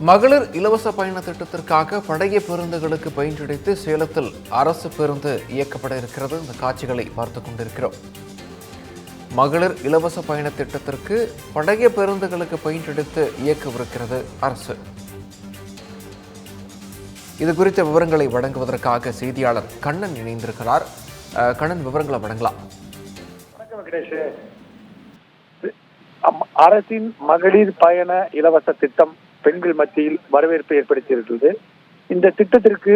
மகளிர் இலவச பயண திட்டத்திற்காக பழைய பேருந்துகளுக்கு பயின்றடைத்து சேலத்தில் அரசு பேருந்து இயக்கப்பட இருக்கிறது. இந்த காட்சிகளை பார்த்து கொண்டிருக்கிறோம். மகளிர் இலவச பயண திட்டத்திற்கு பழைய பேருந்துகளுக்கு பயின்றெடுத்து இயக்கவிருக்கிறது அரசு. இது குறித்த விவரங்களை வழங்குவதற்காக செய்தியாளர் கண்ணன் இணைந்திருக்கிறார். கண்ணன் விவரங்களை வழங்கலாம். அரசின் மகளிர் பயண இலவச திட்டம் பெண்கள் மத்தியில் வரவேற்பை ஏற்படுத்தியிருக்கிறது. இந்த திட்டத்திற்கு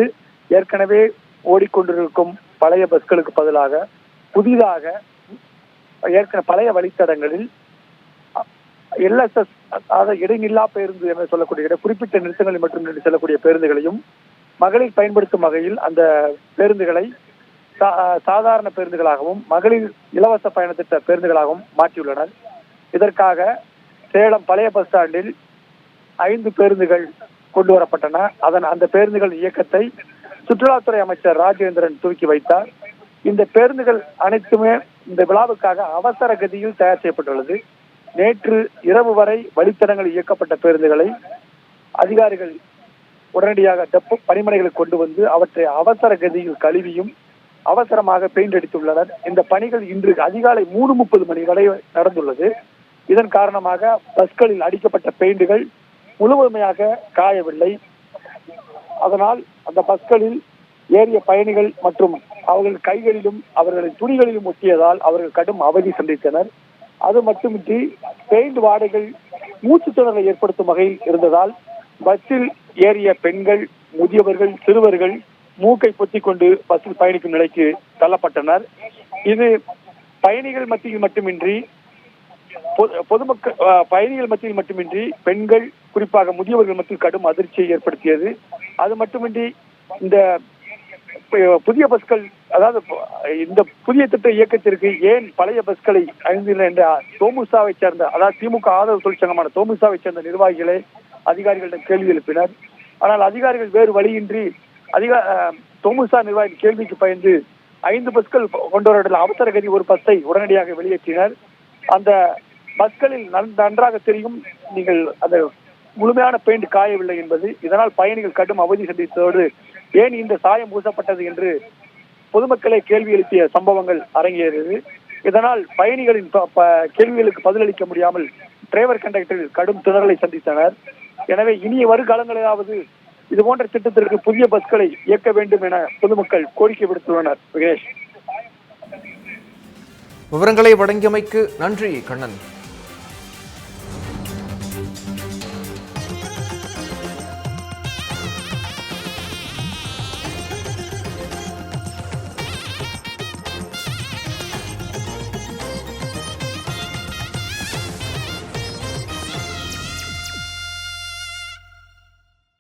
ஏற்கனவே ஓடிக்கொண்டிருக்கும் பழைய பஸ்களுக்கு பதிலாக புதிதாக ஏற்கனவே பழைய வழித்தடங்களில் எல்எஸ்எஸ் அதாவது இடைநில்லா பேருந்து என சொல்லக்கூடிய குறிப்பிட்ட நிறுத்தங்களில் மட்டும் நின்று செல்லக்கூடிய பேருந்துகளையும் மகளிர் பயன்படுத்தும் வகையில் அந்த பேருந்துகளை சா- சாதாரண பேருந்துகளாகவும் மகளிர் இலவச பயண திட்ட பேருந்துகளாகவும் மாற்றியுள்ளனர். இதற்காக சேலம் பழைய பஸ் ஸ்டாண்டில் ஐந்து பேருந்துகள் கொண்டு வரப்பட்டன. அதன் அந்த பேருந்துகள் இயக்கத்தை சுற்றுலாத்துறை அமைச்சர் ராஜேந்திரன் துவக்கி வைத்தார். இந்த பேருந்துகள் அனைத்துமே இந்த விழாவுக்காக அவசர கதியில் தயார் செய்யப்பட்டுள்ளது. நேற்று இரவு வரை வழித்தடங்கள் இயக்கப்பட்ட பேருந்துகளை அதிகாரிகள் உடனடியாக டெப்போ பணிமனைகளை கொண்டு வந்து அவற்றை அவசர கதியில் கழுவியும் அவசரமாக பெயிண்ட் அடித்துள்ளனர். இந்த பணிகள் இன்று அதிகாலை மூணு முப்பது மணி வரை நடந்துள்ளது. இதன் காரணமாக பஸ்களில் அடிக்கப்பட்ட பெயிண்டுகள் முழுவதுமையாக காயவில்லை. அதனால் அந்த பஸ்களில் ஏறிய பயணிகள் மற்றும் அவர்கள் கைகளிலும் அவர்களின் துணிகளிலும் ஒட்டியதால் அவர்கள் கடும் அவதி சந்தித்தனர். அது மட்டுமின்றி பெயிண்ட் வாடைகள் மூச்சு திணறலை ஏற்படுத்தும் வகையில் இருந்ததால் பஸ்ஸில் ஏறிய பெண்கள் முதியவர்கள் சிறுவர்கள் மூக்கை பொத்திக் கொண்டு பஸ்ஸில் பயணிக்கும் நிலைக்கு தள்ளப்பட்டனர். இது பயணிகள் மத்தியில் மட்டுமின்றி பொதுமக்கள் பயணிகள் மத்தியில் மட்டுமின்றி பெண்கள் குறிப்பாக முதியவர்கள் மத்தியில் கடும் அதிர்ச்சியை ஏற்படுத்தியது. அது மட்டுமின்றி இந்த புதிய பஸ்கள் அதாவது இந்த புதிய திட்ட இயக்கத்திற்கு ஏன் பழைய பஸ்களை அணிந்தில்லை என்ற தோமுசாவை சேர்ந்த அதாவது திமுக ஆதரவு தொழிற்சங்கமான தோமுசாவை சேர்ந்த நிர்வாகிகளை அதிகாரிகளிடம் கேள்வி எழுப்பினர். ஆனால் அதிகாரிகள் வேறு வழியின்றி அதிகா அஹ், தோமுசா நிர்வாகி கேள்விக்கு பயந்து ஐந்து பஸ்கள் கொண்டு அவசர கதி ஒரு பஸ்ஸை உடனடியாக வெளியேற்றினர். அந்த பஸ்களில் நன்- நன்றாக தெரியும் நீங்கள் அந்த முழுமையான பெயிண்ட் காயவில்லை என்பது. இதனால் பயணிகள் கடும் அவதி சந்தித்ததோடு ஏன் இந்த சாயம் பூசப்பட்டது என்று பொதுமக்களே கேள்வி எழுப்பிய சம்பவங்கள் அரங்கேறியது. இதனால் பயணிகளின் ப- ப- கேள்விகளுக்கு பதிலளிக்க முடியாமல் டிரைவர் கண்டக்டர் கடும் திணறலை சந்தித்தனர். எனவே இனிய வருகாலங்களிலாவது இது போன்ற திட்டத்திற்கு புதிய பஸ்களை இயக்க வேண்டும் என பொதுமக்கள் கோரிக்கை விடுத்துள்ளனர். விகேஷ். விவரங்களை வழங்கியமைக்கு நன்றி கண்ணன்.